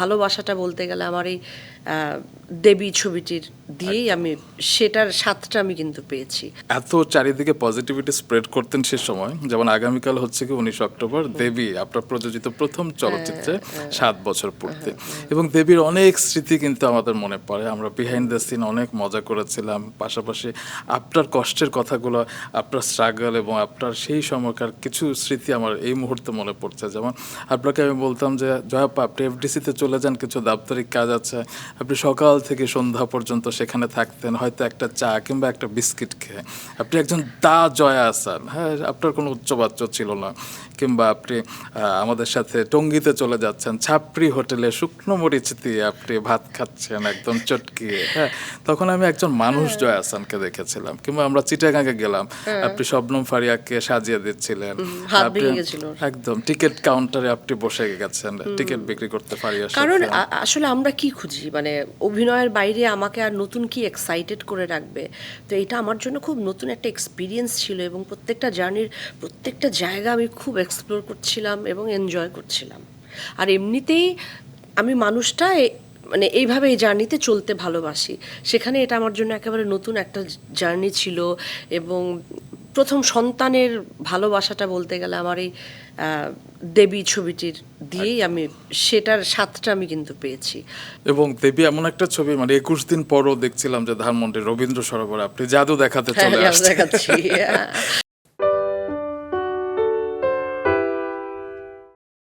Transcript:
ভালোবাসাটা বলতে গেলে আমার এই দেবী ছবিটির দিয়েই আমি সেটার স্বাদটা আমি কিন্তু পেয়েছি। এত চারিদিকে পজিটিভিটি স্প্রেড করতেন সে সময় যেমন আগামীকাল হচ্ছে কি উনিশ অক্টোবর দেবী আপনার প্রযোজিত প্রথম চলচ্চিত্রে সাত বছর পূর্তি। এবং দেবীর অনেক স্মৃতি কিন্তু আমাদের মনে পড়ে। আমরা বিহাইন্ড দ্য সিন অনেক মজা করেছিলাম পাশাপাশি আপনার কষ্টের কথাগুলো আপনার স্ট্রাগল এবং আপনার সেই সময়কার কিছু স্মৃতি আমার এই মুহূর্তে মনে পড়ছে। যেমন আপনাকে আমি বলতাম যে জয়াপ্পা আপনি এফডিসিতে চলে যান কিছু দাপ্তরিক কাজ আছে। আপনি সকাল থেকে সন্ধ্যা পর্যন্ত সেখানে থাকতেন হয়তো একটা চা কিংবা একটা বিস্কিট খেয়ে। আপনি একজন দা জয়া আসান হ্যাঁ আপনার কোনো উচ্চবাচ্য ছিল না। কিংবা আপনি আমাদের সাথে টঙ্গিতে চলে যাচ্ছেন ছাপড়ি হোটেলে শুকনো মরিচ দিয়ে আপনি ভাত খাচ্ছেন একদম চটকিয়ে হ্যাঁ। তখন আমি একজন মানুষ জয়া আসানকে দেখেছিলাম কিংবা আমরা চিটাগাঙ্গে গেলাম। আপনি শবনম ফারিয়াকে সাজিয়ে দিচ্ছিলেন। একদম টিকিট কাউন্টারে আপনি বসে গেছেন টিকিট বিক্রি করতে ফারিয়ার কারণ আসলে আমরা কি খুঁজি? মানে অভিনয়ের বাইরে আমাকে আর নতুন কি এক্সাইটেড করে রাখবে? তো এটা আমার জন্য খুব নতুন একটা এক্সপিরিয়েন্স ছিল এবং প্রত্যেকটা জার্নির প্রত্যেকটা জায়গা আমি খুব এক্সপ্লোর করছিলাম এবং এনজয় করছিলাম। আর এমনিতেই আমি মানুষটা মানে এইভাবে এই জার্নিতে চলতে ভালোবাসি। সেখানে এটা আমার জন্য একেবারে নতুন একটা জার্নি ছিল এবং প্রথম সন্তানের ভালোবাসাটা বলতে গেলে আমার এই আহ, দেবী ছবিটির দিয়েই আমি সেটার স্বাদটা আমি কিন্তু পেয়েছি। এবং দেবী এমন একটা ছবি মানে একুশ দিন পরও দেখছিলাম যে ধানমন্ডি রবীন্দ্র সরোবর আপনি জাদু দেখাতে হ্যাঁ চলে দেখাচ্ছি